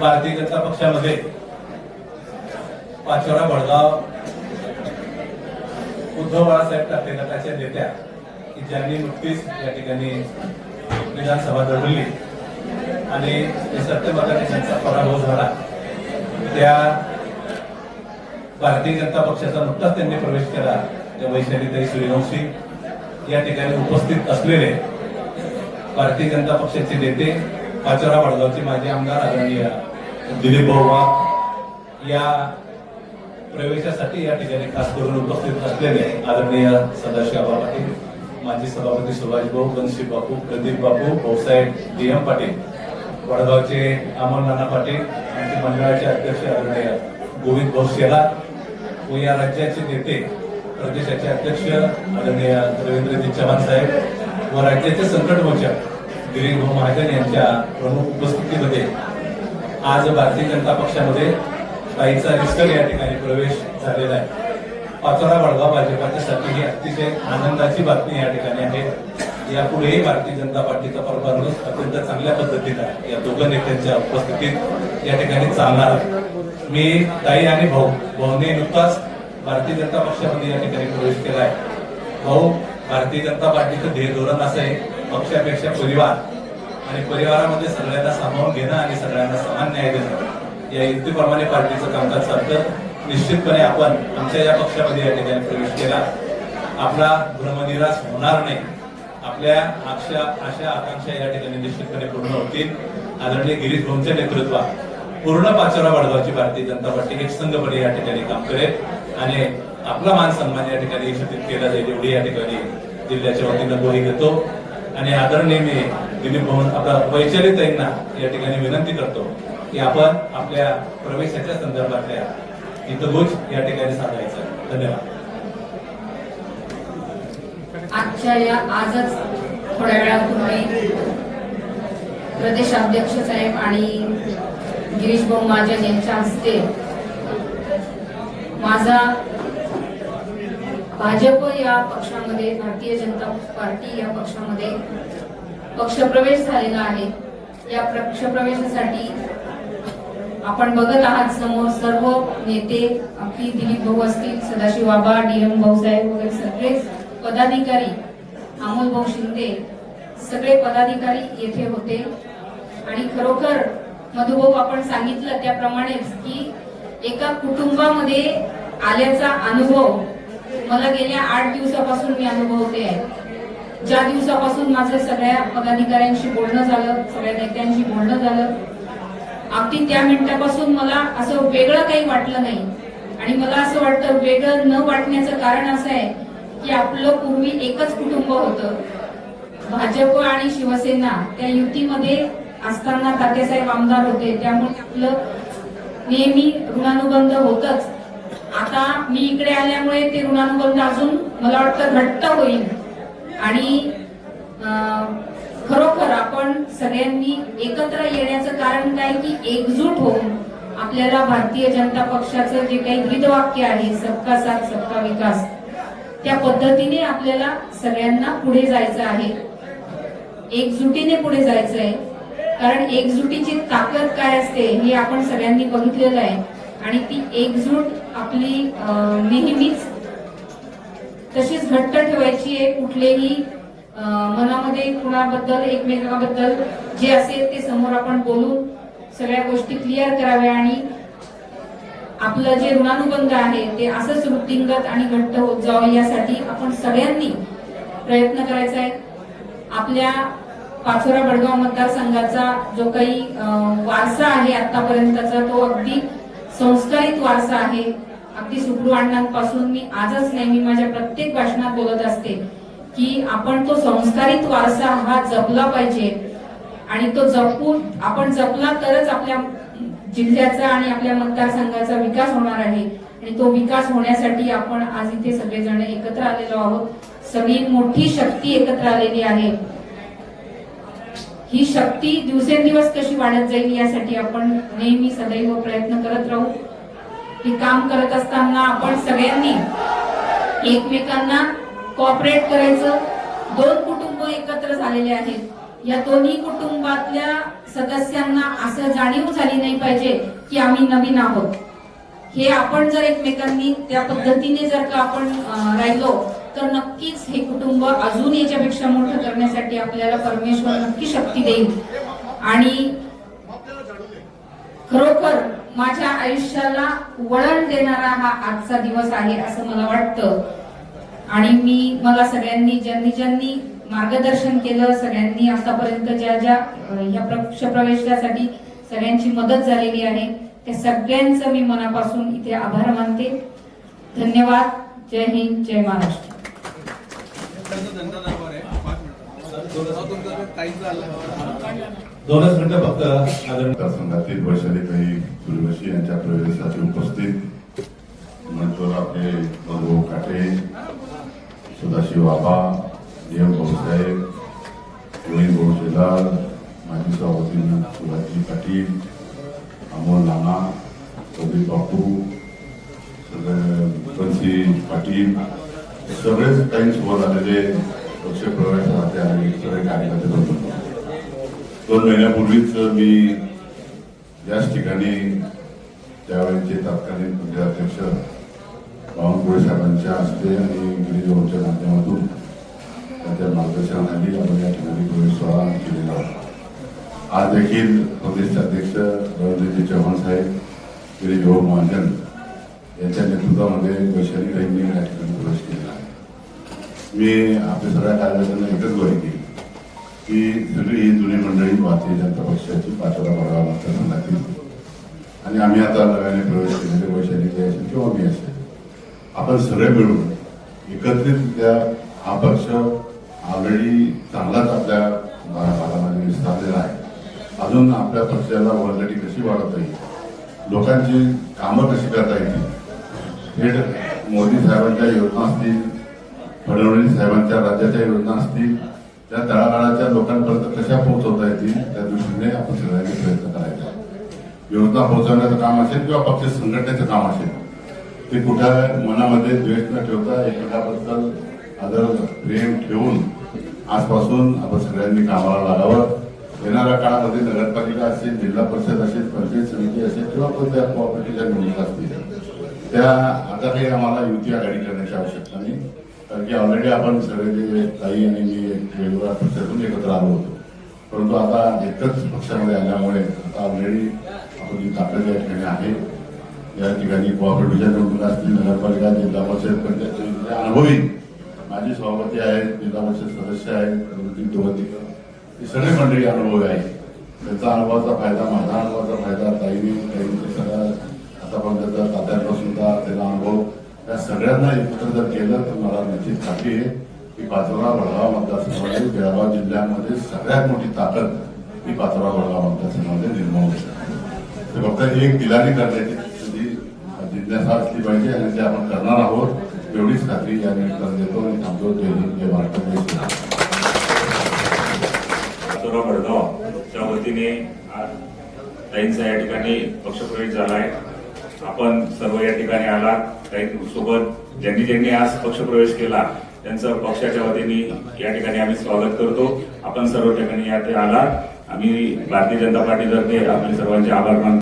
भारतीय जनता पक्षामध्ये पाचोरा बडगाव उद्धव बाळासाहेब ठाकरे गटाच्या नेत्या की ज्यांनी नुकतीच या ठिकाणी विधानसभा लढवली आणि सत्यमताने त्यांचा पराभव झाला त्या भारतीय जनता पक्षाचा नुकताच त्यांनी प्रवेश केला त्या वैशालीताई सूर्यवंशी या ठिकाणी उपस्थित असलेले भारतीय जनता पक्षाचे नेते पाचोरा वडगावचे माजी आमदार आदरणीय दिलीप भाऊ या प्रवेशासाठी या ठिकाणी खास करून उपस्थित असलेले आदरणीय सदाशिव पाटील माजी सभापती सुभाष भाऊ बनशी बापू प्रदीप बापू भाऊसाहेब डी एम पाटील वडगावचे अमोल नाना पाटील आमचे मंडळाचे अध्यक्ष आदरणीय गोविंद भाऊ शेला व या राज्याचे नेते प्रदेशाचे अध्यक्ष आदरणीय रवींद्रजी चव्हाण साहेब व राज्याचे संकट मोर्चा दिलीप भाऊ महाजन यांच्या प्रमुख उपस्थितीमध्ये आज भारतीय जनता पक्षामध्ये ताईचा रिस्कर या ठिकाणी प्रवेश झालेला आहे. पाचोरा वडगाव भाजपाच्यासाठी ही अतिशय आनंदाची बातमी या ठिकाणी आहे. यापुढेही भारतीय जनता पार्टीचा परफॉर्मन्स अत्यंत चांगल्या पद्धतीनं या दोघं नेत्यांच्या उपस्थितीत या ठिकाणी चालणार मी ताई आणि भाऊ भाऊने नुकताच भारतीय जनता पक्षामध्ये या ठिकाणी प्रवेश केला आहे. भाऊ भारतीय जनता पार्टीचं ध्येय धोरण असं आहे. पक्षापेक्षा परिवार. आणि परिवारामध्ये सगळ्यांना सामावून घेणं आणि सगळ्यांना समान न्याय देणं. या युक्तीप्रमाणे पार्टीचं कामकाज चालतं. निश्चितपणे आपण आमच्या या पक्षामध्ये या ठिकाणी प्रवेश केला. आपला भ्रमनिराश होणार नाही. आपल्या आशा आशा आकांक्षा या ठिकाणी निश्चितपणे पूर्ण होतील. आदरणीय गिरीश भाऊंच्या नेतृत्वात पूर्ण पाचोरा वडगावची भारतीय जनता पार्टी एक संघपणे या ठिकाणी काम करेल. आणि आपला मान सन्मान या ठिकाणी केला जाईल एवढी या ठिकाणी जिल्ह्याच्या वतीनं ग्वाही घेतो. आणि आदरणीय मी दिलीप भवन आपला वैचारिकताईंना या ठिकाणी विनंती करतो की आपण आपल्या प्रवेशाच्या संदर्भातल्या हितगुज या ठिकाणी साधायचं. धन्यवाद. आजच्या या आजच थोड्या वेळापूर्वी प्रदेशाध्यक्ष साहेब आणि गिरीश भाऊ महाजन यांच्या हस्ते माझा भाजप या पक्षामध्ये भारतीय जनता पार्टी या पक्षामध्ये पक्षप्रवेश झालेला आहे. या पक्षप्रवेशासाठी आपण बघत आहात समोर सर्व नेते अगदी दिलीप भाऊ असतील सदाशिव बाबा डी एम भाऊसाहेब वगैरे सगळेच पदाधिकारी अमोल भाऊ शिंदे सगळे पदाधिकारी येथे होते. आणि खरोखर मधुभाऊ आपण सांगितलं त्याप्रमाणेच की एका कुटुंबामध्ये आल्याचा अनुभव मला गेल्या आठ दिवसापासून मी अनुभवते आहे. ज्या दिवसापासून माझं सगळ्या पदाधिकाऱ्यांशी बोलणं झालं सगळ्या नेत्यांशी बोलणं झालं अगदी त्या मिनिटापासून मला असं वेगळं काही वाटलं नाही. आणि मला असं वाटतं वेगळं न वाटण्याचं कारण असं आहे की आपलं पूर्वी एकच कुटुंब होतं. भाजप आणि शिवसेना त्या युतीमध्ये असताना तात्यासाहेब आमदार होते. त्यामुळे आपलं नेहमी ऋणानुबंध होतच. आता मी इकडे आल्यामुळे ते ऋणानुबंध अजून मला वाटतं घट्ट होईल. आणि खरोखर आपण सगळ्यांनी एकत्र येण्याचं कारण काय की एकजूट होऊन आपल्याला भारतीय जनता पक्षाचं जे काही गीतवाक्य आहे सबका साथ सबका विकास त्या पद्धतीने आपल्याला सगळ्यांना पुढे जायचं आहे. एकजुटीने पुढे जायचं आहे. कारण एकजुटीची ताकद काय असते हे आपण सगळ्यांनी बघितलेलं आहे. आणि ती एकजूट आपली नेहमीच तशीच घट्ट ठेवायची आहे कुठलेही मनामध्ये कुणाबद्दल एकमेकांबद्दल जे असेल ते समोर आपण बोलून सगळ्या गोष्टी क्लिअर कराव्या आणि आपलं जे ऋणानुबंध आहे ते असंच वृत्तिंगत आणि घट्ट होत जावं यासाठी आपण सगळ्यांनी प्रयत्न करायचा आहे. आपल्या पाचोरा बडगाव मतदारसंघाचा जो काही वारसा आहे आतापर्यंतचा तो अगदी संस्कारित वारसा आहे. अगदी सुखरू अण्णांपासून मी आजच नेहमी माझ्या प्रत्येक भाषणात बोलत असते की आपण तो संस्कारित वारसा हा जपला पाहिजे. आणि तो जपून आपण जपला तरच आपल्या जिल्ह्याचा आणि आपल्या मतदारसंघाचा विकास होणार आहे. आणि तो विकास होण्यासाठी आपण आज इथे सगळेजण एकत्र आलेलो आहोत. सगळी मोठी शक्ती एकत्र आलेली आहे. ही शक्ती दिवसेंदिवस कशी वाढत जाईल यासाठी आपण नेहमी सदैव प्रयत्न करत राहू. हे काम करत असताना आपण सगळ्यांनी एकमेकांना कॉपरेट करायचं. दोन कुटुंब एकत्र झालेले आहेत. या दोन्ही कुटुंबातल्या सदस्यांना असं जाणीव झाली नाही पाहिजे की आम्ही नवीन आहोत. हे आपण जर एकमेकांनी त्या पद्धतीने जर का आपण राहिलो तर नक्कीच हे कुटुंब अजून याच्यापेक्षा मोठं करण्यासाठी आपल्याला परमेश्वर नक्की शक्ती देईल. आणि खरोखर माझ्या आयुष्याला वळण देणारा हा आजचा दिवस आहे असं मला वाटतं. आणि मी मला सगळ्यांनी ज्यांनी ज्यांनी मार्गदर्शन केलं सगळ्यांनी आतापर्यंत ज्या ज्या या ह्या सगळ्यांची मदत झालेली आहे त्या सगळ्यांचं मी मनापासून इथे आभार मानते. धन्यवाद. जय हिंद. जय महाराष्ट्र त्यांचा जनता दरबार आहे पाच मिनिटं तुमचं काही झालं दोनच मिनिटं फक्त आदरणीय मतदारसंघातील वैशालीताई सूर्यवंशी यांच्या प्रवेशासाठी उपस्थित. मंचवर आपले मधुभाऊ काटे सदाशिव आबा देव भाऊसाहेब रोहित भाऊ शेलार माजी सभापती शिवाजी पाटील अमोल नाना प्रदीप बापू सगळे बन्सी पाटील सगळेच काही सोबत आलेले पक्ष प्रवेशासाठी आणि सगळे कार्यकर्ते बंधू दोन महिन्यापूर्वीच मी याच ठिकाणी त्यावेळेचे तत्कालीन पंचायत बावनकुळे साहेबांच्या हस्ते आणि गिरीजोच्या माध्यमातून त्यांच्या मार्गदर्शनाखाली आपण या ठिकाणी प्रवेश सोहळा केलेला होता. आज देखील प्रदेशचे अध्यक्ष रवींद्रजी चव्हाण साहेब गिरीजोह महाजन यांच्या नेतृत्वामध्ये वैशालीताईंनी या ठिकाणी प्रवेश केलेला मी आपल्या सगळ्या कार्यकर्त्यांना एकच ग्वाही केली की सगळी ही जुनी मंडळी भारतीय जनता पक्षाची पाचोरा बघावा मतदारसंघातील आणि आम्ही आता नव्याने प्रवेश केलेले वैशाली असेल किंवा मी असेल. आपण सगळे मिळून एकत्रितरित्या हा पक्ष ऑलरेडी चांगलाच आपल्या भागामध्ये विस्तारलेला आहे. अजून आपल्या पक्षाला वरलटी कशी वाढवता येईल? लोकांची कामं कशी करता येतील? थेट मोदी साहेबांच्या योजना असतील फडणवीस साहेबांच्या राज्याच्या योजना असतील त्या तळागाळाच्या लोकांपर्यंत कशा पोहोचवता येतील त्या दृष्टीने आपण सगळ्यांनी प्रयत्न करायचा योजना पोहोचवण्याचं काम असेल किंवा पक्ष संघटनेचं काम असेल ते कुठं मनामध्ये द्वेष न ठेवता एकमेकाबद्दल आदर प्रेम ठेवून आजपासून आपण सगळ्यांनी कामाला लागावं. येणाऱ्या काळामध्ये नगरपालिका असेल जिल्हा परिषद असेल पंचायत समिती असेल किंवा कोणत्या कॉपरेटिव्हच्या निवडणुका असतील त्या आता काही आम्हाला युती आघाडी करण्याची आवश्यकता नाही. कारण की ऑलरेडी आपण सगळे जे ताई आणि मी एक वेगवेगळ्या पक्षातून एकत्र आलो होतो. परंतु आता एकच पक्षामध्ये आल्यामुळे आता ऑलरेडी आपण जी ताकद या ठिकाणी आहे या ठिकाणी कोऑपरेटिव्हच्या निवडणुका असतील नगरपालिका जिल्हा परिषद पंचायत समितीचे अनुभवी माझे सभापती आहेत जिल्हा परिषद सदस्य आहेत प्रवृत्ती दोवतीकर हे सगळे मंडळी अनुभवी आहेत. त्यांचा अनुभवाचा फायदा माझा अनुभवाचा फायदा ताईने ताईंचे सगळ्या आतापर्यंत तात्यांपासून सगळ्यांना एकत्र जर केलं तर मला निश्चित खात्री आहे की पाचोरा वडगाव मतदारसंघामध्ये बेळगाव जिल्ह्यामध्ये सगळ्यात मोठी ताकद ही पाचोरा वडगाव मतदारसंघामध्ये निर्माण होते ते फक्त एक दिलाने करण्याची जिज्ञासा असली पाहिजे आणि ते आपण करणार आहोत एवढीच खात्री या निमित्तानं देतो आणि थांबतो. जय हिंद जय महाराष्ट्र पाचोरा वतीने आज ताईंचा या ठिकाणी पक्षप्रवेश झाला आहे. आपण सर्व या ठिकाणी आलात. काही सोबत ज्यांनी ज्यांनी आज पक्षप्रवेश केला त्यांचं पक्षाच्या वतीने या ठिकाणी आम्ही स्वागत करतो. आपण सर्व ठिकाणी या ते आला आम्ही भारतीय जनता पार्टीतर्फे आपले सर्वांचे आभार मानतो.